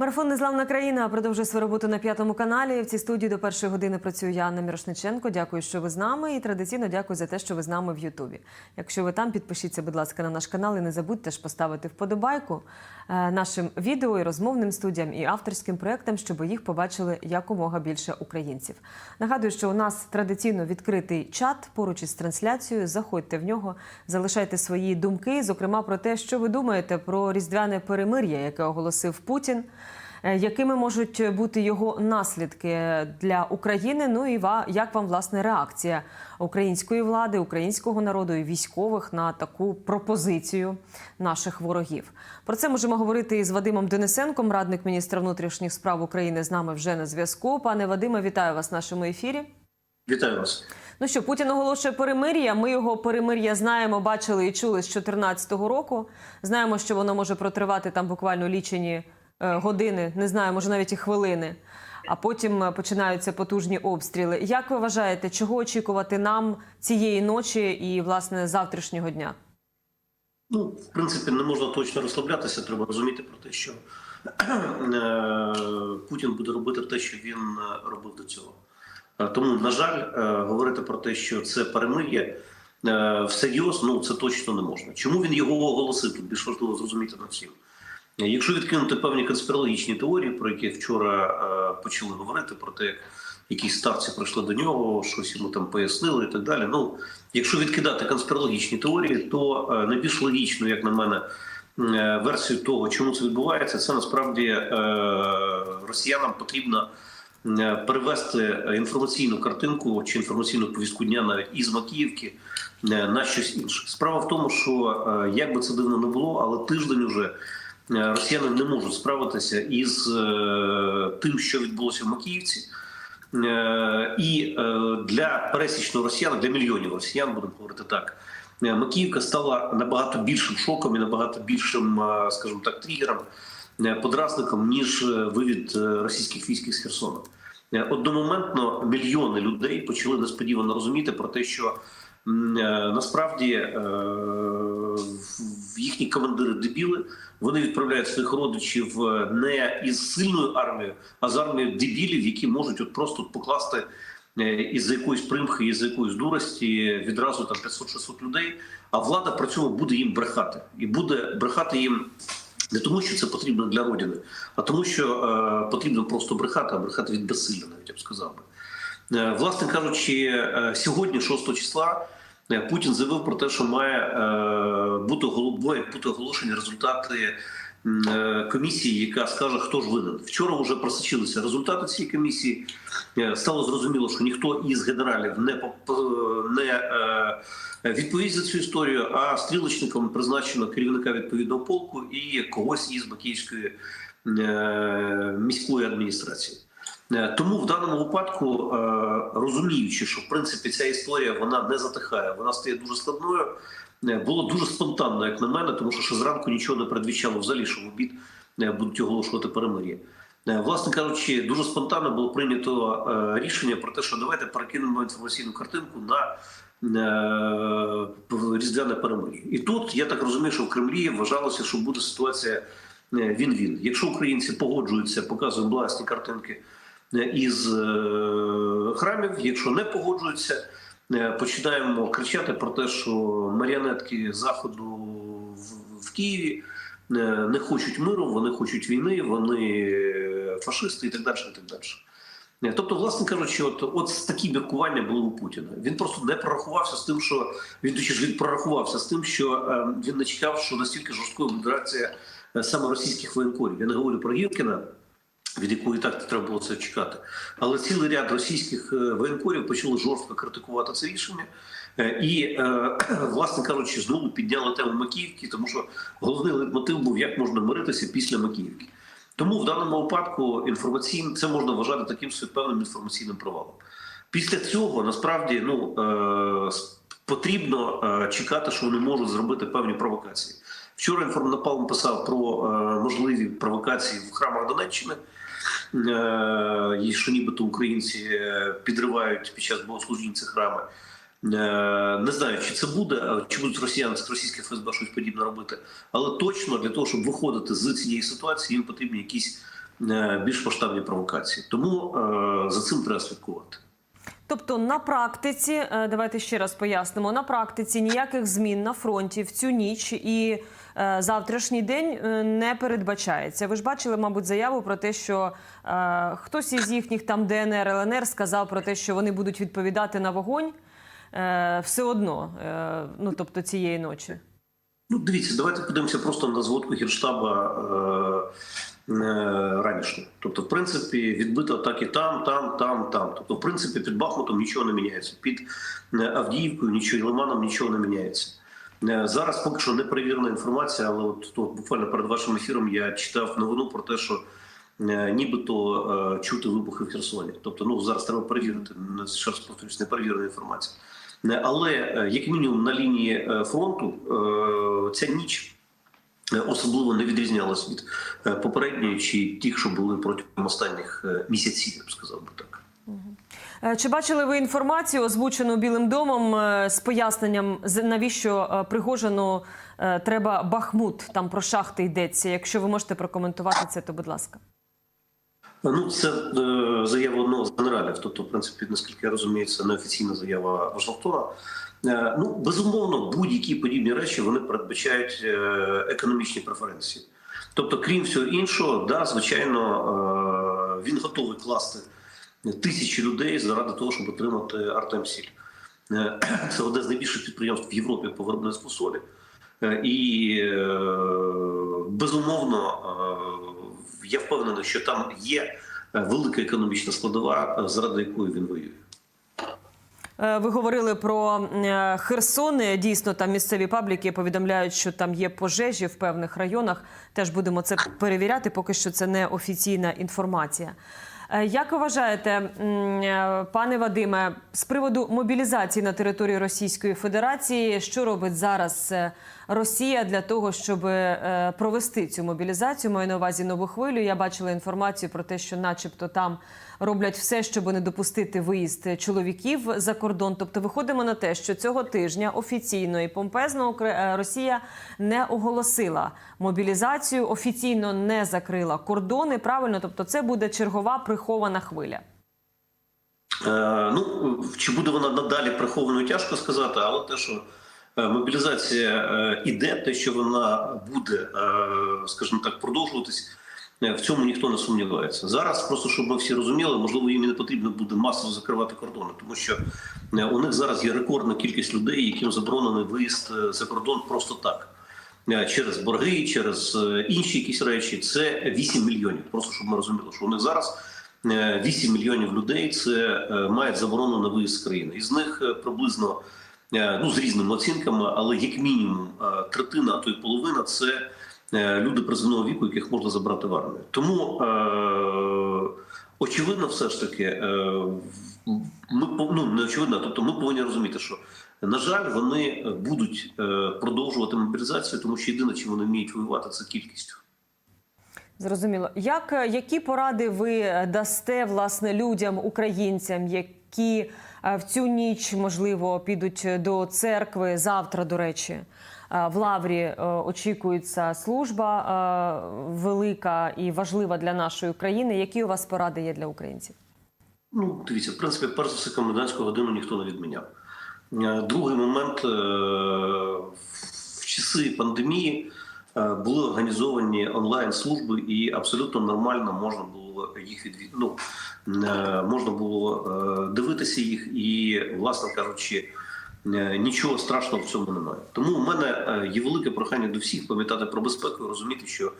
Марафон Незламна країна продовжує свою роботу на п'ятому каналі. В цій студії до першої години працює я, Анна Мірошниченко. Дякую, що ви з нами. І традиційно дякую за те, що ви з нами в Ютубі. Якщо ви там, підпишіться, будь ласка, на наш канал і не забудьте ж поставити вподобайку е, нашим відео і розмовним студіям і авторським проектам, щоб їх побачили якомога більше українців. Нагадую, що у нас традиційно відкритий чат поруч із трансляцією. Заходьте в нього, залишайте свої думки, зокрема про те, що ви думаєте про різдвяне перемир'я, яке оголосив Путін. Е, Якими можуть бути його наслідки для України? Ну і як вам власне реакція української влади, українського народу і військових на таку пропозицію наших ворогів? Про це можемо говорити із Вадимом Денисенком, радник міністра внутрішніх справ України. З нами вже на зв'язку. Пане Вадиме, вітаю вас в нашому ефірі. Вітаю вас. Ну що, Путін оголошує перемир'я. Ми його перемир'я знаємо, бачили і чули з 2014 року. Знаємо, що воно може протривати там буквально лічені години, не знаю, може навіть і хвилини. А потім е, починаються потужні обстріли. Як ви вважаєте, чого очікувати нам цієї ночі і власне завтрашнього дня? Ну, в принципі, не можна точно розслаблятися. Треба розуміти про те, що е, Путін буде робити те, що він е, робив до цього. Е, Тому, на жаль, е, говорити про те, що це перемир'я е, всерйоз, ну це точно не можна. Чому він його оголосив? Тут більш важливо зрозуміти на всім. Якщо відкинути певні конспірологічні теорії, про які вчора е, почали говорити, про те, як якісь старці прийшли до нього, щось йому там пояснили і так далі. Ну, якщо відкидати конспірологічні теорії, то е, найбільш логічно, як на мене, е, версію того, чому це відбувається, це насправді е, росіянам потрібно е, перевести інформаційну картинку чи інформаційну повістку дня навіть із Макіївки е, на щось інше. Справа в тому, що е, як би це дивно не було, але тиждень уже росіяни не можуть справитися із е, тим, що відбулося в Макіївці. Е, І е, для пересічного росіян, для мільйонів росіян, будемо говорити так, е, Макіївка стала набагато більшим шоком і набагато більшим, е, скажімо так, тригером, е, подразником, ніж е, вивід е, російських військ із Херсона. Е, Одномоментно мільйони людей почали несподівано розуміти про те, що е, насправді е, їхні командири дебіли. Вони відправляють своїх родичів е, не із сильною армією, а з армією дебілів, які можуть от просто покласти е, із якоїсь примхи, із якоїсь дурості відразу там 500-600 людей. А влада при цьому буде їм брехати, і буде брехати їм не тому, що це потрібно для родини, а тому, що е, потрібно просто брехати, а брехати від безсилля, навіть я б сказав би. Е, Власне кажучи, е, сьогодні, 6 числа, Путін заявив про те, що має е, бути голо- мають бути оголошені результати е, комісії, яка скаже, хто ж винен. Вчора вже просочилися результати цієї комісії. Е, Стало зрозуміло, що ніхто із генералів не не відповість за цю історію, а стрілочником призначено керівника відповідного полку і когось із Бакіївської е, міської адміністрації. Е, Тому в даному випадку, е, розуміючи, що в принципі ця історія вона не затихає, вона стає дуже складною. е, Було дуже спонтанно, як на мене, тому що ще зранку нічого не передвіщало взагалі, що в обід будуть оголошувати перемир'я. Власне кажучи, дуже спонтанно було прийнято рішення про те, що давайте перекинемо інформаційну картинку на різдвяне перемир'я. І тут я так розумію, що в Кремлі вважалося, що буде ситуація він-він. Якщо українці погоджуються, показують власні картинки із е, храмів, якщо не погоджуються, е, починаємо кричати про те, що маріонетки заходу в, Києві е, не хочуть миру, вони хочуть війни, вони фашисти і так далі. І так далі. Тобто, власне кажучи, от, от такі міркування були у Путіна. Він просто не прорахувався з тим, що він точніше, він прорахувався з тим, що він не чекав, що настільки жорсткою е, саме російських воєнкорів. Я не говорю про Гіркіна, від якої так треба було це чекати. Але цілий ряд російських е, воєнкорів почали жорстко критикувати це рішення. Е, І, е, власне кажучи, знову підняли тему Макіївки, тому що головний мотив був, як можна миритися після Макіївки. Тому в даному випадку інформаційно це можна вважати таким певним інформаційним провалом. Після цього насправді ну потрібно чекати, що вони можуть зробити певні провокації. Вчора інформнапалм писав про можливі провокації в храмах Донеччини, що нібито українці е, підривають під час богослужінь ці храми. Е, Не знаю, чи це буде, чи будуть росіяни з російських ФСБ щось подібне робити. Але точно для того, щоб виходити з цієї ситуації, їм потрібні якісь е, більш масштабні провокації. Тому е, за цим треба слідкувати. Тобто на практиці, е, давайте ще раз пояснимо, на практиці ніяких змін на фронті в цю ніч і е, завтрашній день е, не передбачається. Ви ж бачили, мабуть, заяву про те, що хтось із їхніх там ДНР, ЛНР сказав про те, що вони будуть відповідати на вогонь все одно, ну тобто цієї ночі. Ну, дивіться, давайте подивимося просто на зводку Гірштаба ранішню. Тобто, в принципі, відбито атаки там, там, там, там. Тобто, в принципі, під Бахмутом нічого не міняється. Під е, Авдіївкою нічого Лиманом нічого не міняється. Е, Зараз поки що не перевірена інформація, але от, от буквально перед вашим ефіром я читав новину про те, що е, нібито е, чути вибухи в Херсоні. Тобто, ну зараз треба перевірити. Ще раз повторюсь, не перевірена інформація. Але е, як мінімум на лінії е, фронту е, ця ніч е, особливо не відрізнялась від е, попередньої чи тих, що були протягом останніх е, місяців, я б сказав би так. Е, Чи бачили ви інформацію, озвучену Білим домом з поясненням, навіщо Пригожину треба Бахмут? Там про шахти йдеться. Якщо ви можете прокоментувати це, то будь ласка. Ну, це е, заява одного з генералів. Тобто, в принципі, наскільки я розумію, це неофіційна заява Вашингтона. Е, ну, безумовно, будь-які подібні речі вони передбачають е, економічні преференції. Тобто, крім всього іншого, да, звичайно, він готовий класти тисячі людей заради того, щоб отримати Артемсіль. Е, Це одне з найбільших підприємств в Європі по виробництву солі. І безумовно, я впевнений, що там є е, велика економічна складова, е, заради якої він воює. Е, Ви говорили про Херсон. Дійсно, там місцеві пабліки повідомляють, що там є пожежі в певних районах. Теж будемо це перевіряти. Поки що це не офіційна інформація. Е, Як вважаєте, е, пане Вадиме, з приводу мобілізації на території Російської Федерації, що робить зараз е, Росія для того, щоб провести цю мобілізацію? Маю на увазі нову хвилю. Я бачила інформацію про те, що, начебто, там роблять все, щоб не допустити виїзд чоловіків за кордон. Тобто, виходимо на те, що цього тижня офіційно і помпезно е, Росія не оголосила мобілізацію, офіційно не закрила кордони. Правильно, тобто, це буде чергова прихована хвиля. Е, ну, чи буде вона надалі прихованою, тяжко сказати, але те, що е, мобілізація е, іде, те, що вона буде, скажімо так, продовжуватись, в цьому ніхто не сумнівається. Зараз, просто щоб ми всі розуміли, можливо, їм не потрібно буде масово закривати кордони, тому що е, у них зараз є рекордна кількість людей, яким заборонений виїзд е, за кордон просто так. Е, Через борги, через е, інші якісь речі, це 8 мільйонів. Просто щоб ми розуміли, що у них зараз е, 8 мільйонів людей це е, мають заборону на виїзд з країни. Із них е, приблизно е, ну з різними оцінками, але як мінімум е, третина, а то й половина це е, люди призовного віку, яких можна забрати в армію. Тому е, очевидно, все ж таки, е, ми ну, не очевидно, тобто ми повинні розуміти, що на жаль, вони будуть е, продовжувати мобілізацію, тому що єдине, чим вони вміють воювати, це кількістю. Зрозуміло. Як, е, які поради ви дасте власне людям, українцям, які е, в цю ніч можливо підуть до церкви завтра, до речі, е, в Лаврі е, очікується служба е, велика і важлива для нашої країни. Які у вас поради є для українців? Ну, дивіться, в принципі, перш за все, комендантську годину ніхто не відміняв. Е, Другий момент е, в часи пандемії е, були організовані онлайн-служби, і абсолютно нормально можна було їх відвід... ну, е, можна було е, дивитися їх, і, власне кажучи, е, нічого страшного в цьому немає. Тому у мене е, є велике прохання до всіх пам'ятати про безпеку і розуміти, що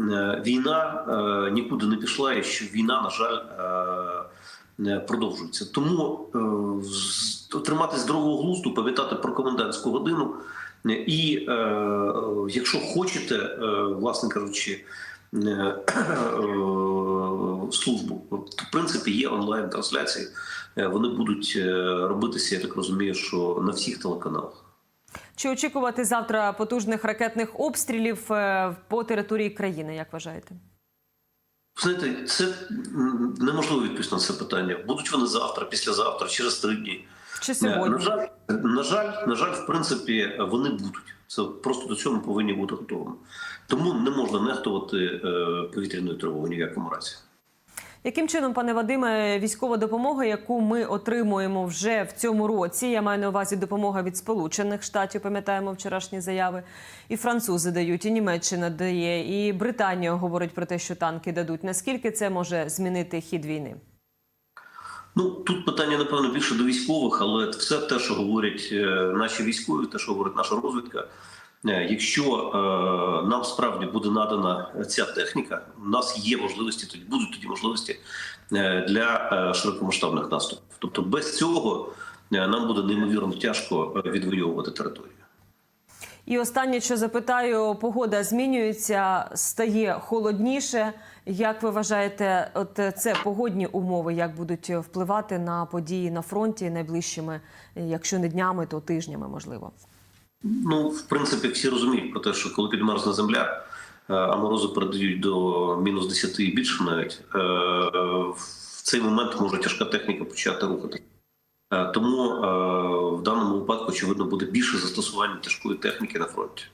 е, війна е, нікуди не пішла, і що війна, на жаль, е, е, продовжується. Тому е, тримати здорового глузду, пам'ятати про комендантську годину. е, І е, е, якщо хочете, е, власне кажучи, е, е, службу, от, в принципі, є онлайн трансляції. Е, Вони будуть е, робитися, я так розумію, що на всіх телеканалах. Чи очікувати завтра потужних ракетних обстрілів е, по території країни? Як вважаєте? Знаєте, це неможливо відповісти на це питання. Будуть вони завтра, післязавтра, через три дні. Чи сьогодні? На жаль, на жаль, на жаль, в принципі, вони будуть. Це просто до цього ми повинні бути готовими. Тому не можна нехтувати повітряною тривогою ні в якому разі. Яким чином, пане Вадиме, військова допомога, яку ми отримуємо вже в цьому році, я маю на увазі допомога від Сполучених Штатів, пам'ятаємо вчорашні заяви, і французи дають, і Німеччина дає, і Британія говорить про те, що танки дадуть. Наскільки це може змінити хід війни? Ну тут питання напевно більше до військових, але все те, що говорять е, наші військові, те, що говорить наша розвідка. Е, Якщо е, нам справді буде надана ця техніка, у нас є можливості, тоді будуть тоді можливості е, для е, широкомасштабних наступів. Тобто без цього нам буде неймовірно тяжко відвоювати територію. І останнє, що запитаю, погода змінюється, стає холодніше. Як ви вважаєте, от це погодні умови, як будуть впливати на події на фронті найближчими, якщо не днями, то тижнями, можливо? Ну, в принципі, всі розуміють про те, що коли підмерзне земля, е, а морози передають до мінус 10 і більше навіть, е, в цей момент може тяжка техніка почати рухати. Е, Тому в даному випадку, очевидно, буде більше застосування тяжкої техніки на фронті.